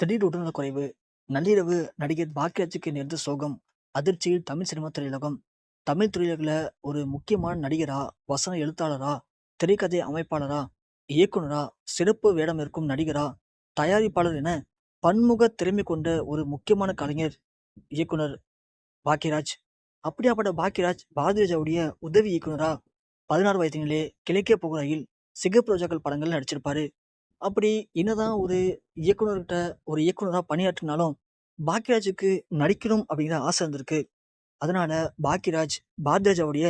திடீர் உடல்நலக் குறைவு நள்ளிரவு நடிகர் பாக்கியராஜுக்கு நேர்ந்த சோகம் அதிர்ச்சியில் தமிழ் சினிமா திரையுலகம். தமிழ் திரையுலகில் ஒரு முக்கியமான நடிகரா வசன எழுத்தாளரா திரைக்கதை அமைப்பாளரா இயக்குனரா சிறப்பு வேடம் இருக்கும் நடிகரா தயாரிப்பாளர் என பன்முக திறமை கொண்ட ஒரு முக்கியமான கலைஞர் இயக்குனர் பாக்கியராஜ் அப்படியாப்பட்ட பாக்கியராஜ் பாரதிராஜாவுடைய உதவி இயக்குனரா. பதினாறு வயதினிலே கிழக்கே புகழையில் சிகப்பு ரோஜாக்கள் படங்கள் நடிச்சிருப்பாரு. அப்படி என்னதான் ஒரு இயக்குனர்கிட்ட ஒரு இயக்குனராக பணியாற்றினாலும் பாக்யராஜுக்கு நடிக்கணும் அப்படிங்கிற ஆசை இருந்திருக்கு. அதனால பாக்யராஜ் பாரதிராஜாவுடைய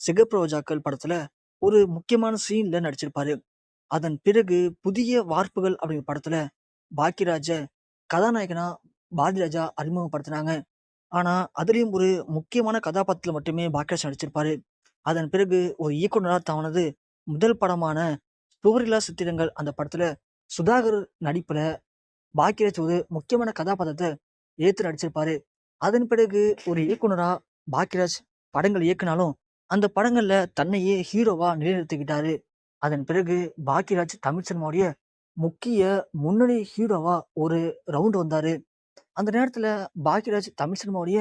சிகப்பு ரோஜாக்கள் படத்துல ஒரு முக்கியமான சீன்ல நடிச்சிருப்பாரு. அதன் பிறகு புதிய வார்ப்புகள் அப்படிங்கிற படத்துல பாக்யராஜ கதாநாயகனா பாரதிராஜா அறிமுகப்படுத்தினாங்க. ஆனா அதுலயும் ஒரு முக்கியமான கதாபாத்திரத்தில் மட்டுமே பாக்யராஜ் நடிச்சிருப்பாரு. அதன் பிறகு ஒரு இயக்குனராக தவணது முதல் படமான புகரில்லா சித்திரங்கள் அந்த படத்துல சுதாகர் நடிப்புல பாக்யராஜ் ஒரு முக்கியமான கதாபாத்திரத்தை ஏற்று நடிச்சிருப்பாரு. அதன் பிறகு ஒரு இயக்குனரா பாக்யராஜ் படங்கள் இயக்குனாலும் அந்த படங்கள்ல தன்னையே ஹீரோவா நிலைநிறுத்திக்கிட்டாரு. அதன் பிறகு பாக்யராஜ் தமிழ் சினிமாவுடைய முக்கிய முன்னணி ஹீரோவா ஒரு ரவுண்ட் வந்தாரு. அந்த நேரத்துல பாக்கியராஜ் தமிழ் சினிமாவுடைய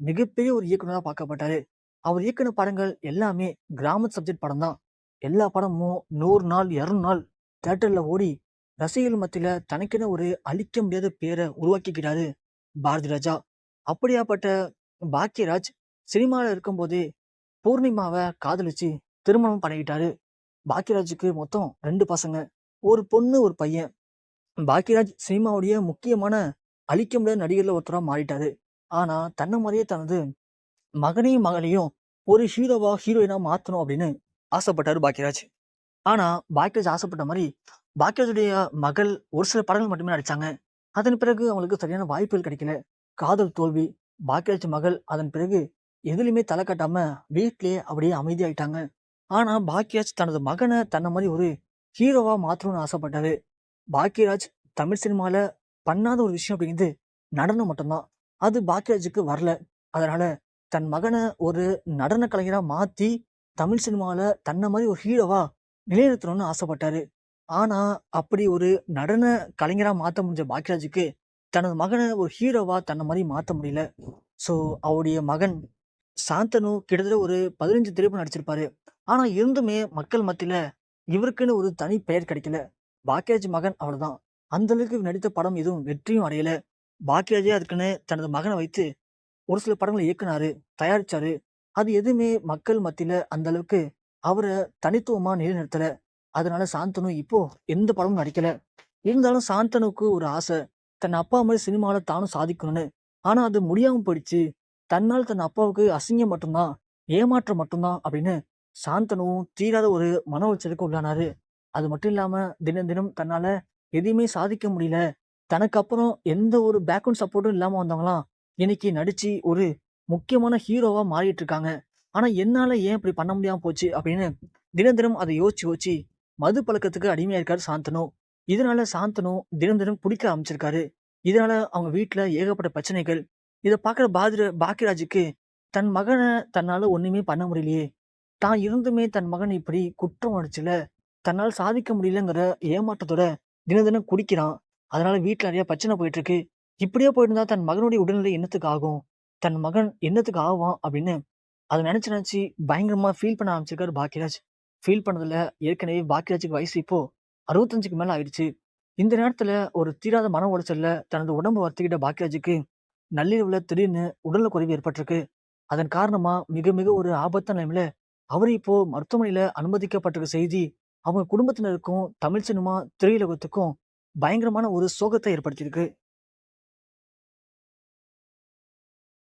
மிகப்பெரிய ஒரு இயக்குனரா பார்க்கப்பட்டாரு. அவர் இயக்குன படங்கள் எல்லாமே கிராம சப்ஜெக்ட் படம் தான் எல்லா படமும் நூறு நாள் இரநூறு நாள் தேட்டரில் ஓடி ரசிகர்கள் மத்தியில் தனக்கென ஒரு அழிக்க முடியாத பேரை உருவாக்கிக்கிறாரு பாரதி ராஜா. அப்படியாப்பட்ட பாக்யராஜ் சினிமாவில் இருக்கும்போதே பூர்ணிமாவை காதலிச்சு திருமணம் பண்ணிக்கிட்டாரு. பாக்யராஜுக்கு மொத்தம் ரெண்டு பசங்க ஒரு பொண்ணு ஒரு பையன். பாக்யராஜ் சினிமாவுடைய முக்கியமான அழிக்க முடியாத நடிகர்ல ஒருத்தராக மாறிட்டாரு. ஆனால் தன்னை மாதிரியே தனது மகனையும் மகளையும் ஒரு ஹீரோவா ஹீரோயினா மாற்றணும் அப்படின்னு ஆசைப்பட்டாரு பாக்யராஜ். ஆனா பாக்யராஜ் ஆசைப்பட்ட மாதிரி பாக்யராஜுடைய மகள் ஒரு சில படங்கள் மட்டுமே நடிச்சாங்க. அதன் பிறகு அவங்களுக்கு சரியான வாய்ப்புகள் கிடைக்கல. காதல் தோல்வி பாக்யராஜ் மகள் அதன் பிறகு எதுலையுமே தலை கட்டாம வீட்டிலேயே அப்படியே அமைதியாயிட்டாங்க. ஆனா பாக்யராஜ் தனது மகனை தன்னை மாதிரி ஒரு ஹீரோவா மாற்றணும்னு ஆசைப்பட்டாரு. பாக்யராஜ் தமிழ் சினிமால பண்ணாத ஒரு விஷயம் அப்படிங்கிறது நடனம் மட்டும்தான். அது பாக்யராஜுக்கு வரல. அதனால தன் மகனை ஒரு நடன கலைஞராக மாற்றி தமிழ் சினிமாவில் தன்னை மாதிரி ஒரு ஹீரோவா நிலைநிறுத்தணும்னு ஆசைப்பட்டாரு. ஆனால் அப்படி ஒரு நடன கலைஞராக மாற்ற முடிஞ்ச பாக்யராஜுக்கு தனது மகனை ஒரு ஹீரோவாக தன்னை மாதிரி மாற்ற முடியல. ஸோ அவருடைய மகன் சாந்தனு கிட்டத்தட்ட ஒரு பதினஞ்சு திரைப்படம் நடிச்சிருப்பாரு. ஆனால் இருந்துமே மக்கள் மத்தியில் இவருக்குன்னு ஒரு தனி பெயர் கிடைக்கல. பாக்யராஜ் மகன் அவ்வளோதான் அந்த அளவுக்கு நடித்த படம் எதுவும் வெற்றியும் அடையலை. பாக்யராஜே அதுக்குன்னு தனது மகனை வைத்து ஒரு சில படங்களை இயக்குனாரு தயாரிச்சாரு. அது எதுவுமே மக்கள் மத்தியில அந்த அளவுக்கு அவரை தனித்துவமா நிலைநிறுத்தல. அதனால சாந்தனு இப்போ எந்த படமும் நடிக்கல. இருந்தாலும் சாந்தனுக்கு ஒரு ஆசை தன் அப்பா மாதிரி சினிமாவில் தானும் சாதிக்கணும்னு. ஆனா அது முடியாம போயிடுச்சு. தன்னால் தன் அப்பாவுக்கு அசிங்கம் மட்டும்தான் ஏமாற்றம் மட்டும்தான் அப்படின்னு சாந்தனுவும் தீராத ஒரு மன உளைச்சலுக்கு உள்ளானாரு. அது மட்டும் இல்லாம தினம் தினம் தன்னால எதையுமே சாதிக்க முடியல. தனக்கு அப்புறம் எந்த ஒரு பேக்ரவுண்ட் சப்போர்ட்டும் இல்லாம வந்தவங்களாம் இன்னைக்கு நடிச்சு ஒரு முக்கியமான ஹீரோவாக மாறிட்டு இருக்காங்க ஆனால் என்னால் ஏன் இப்படி பண்ண முடியாமல் போச்சு அப்படின்னு தினம் தினம் அதை யோசிச்சு யோசிச்சு மது பழக்கத்துக்கு அடிமையாக இருக்காரு சாந்தனு. இதனால சாந்தனு தினம் தினம் குடிக்க ஆரம்பிச்சிருக்காரு. இதனால அவங்க வீட்டில் ஏகப்பட்ட பிரச்சனைகள். இதை பார்க்குற பாதிர பாக்கியராஜுக்கு தன் மகனை தன்னால் ஒன்றுமே பண்ண முடியலையே. தான் இருந்துமே தன் மகன் இப்படி குற்றம் அடிச்சுல தன்னால் சாதிக்க முடியலங்கிற ஏமாற்றத்தோட தினம் தினம் குடிக்கிறான். அதனால வீட்டில் நிறைய பிரச்சனை போயிட்டு இருக்கு இப்படியே போயிருந்தா தன் மகனுடைய உடல்நிலை என்னத்துக்கு ஆகும்? தன் மகன் என்னத்துக்கு ஆவான் அப்படின்னு அதை நினச்சி நினச்சி பயங்கரமாக ஃபீல் பண்ண ஆரம்பிச்சிருக்காரு பாக்கியராஜ். ஃபீல் பண்ணதில் ஏற்கனவே பாக்கியராஜுக்கு வயசு இப்போது அறுபத்தஞ்சுக்கு மேலே ஆயிடுச்சு. இந்த நேரத்தில் ஒரு தீராத மன உளைச்சலில் தனது உடம்பு வருத்திக்கிட்ட பாக்கியராஜுக்கு நள்ளிரவில் திடீர்னு உடல்ல குறைவு ஏற்பட்டிருக்கு. அதன் காரணமாக மிக மிக ஒரு ஆபத்தான நிலைமையில் அவர் இப்போ மருத்துவமனையில் அனுமதிக்கப்பட்டிருக்க செய்தி அவங்க குடும்பத்தினருக்கும் தமிழ் சினிமா திரையுலகத்துக்கும் பயங்கரமான ஒரு சோகத்தை ஏற்படுத்தியிருக்கு.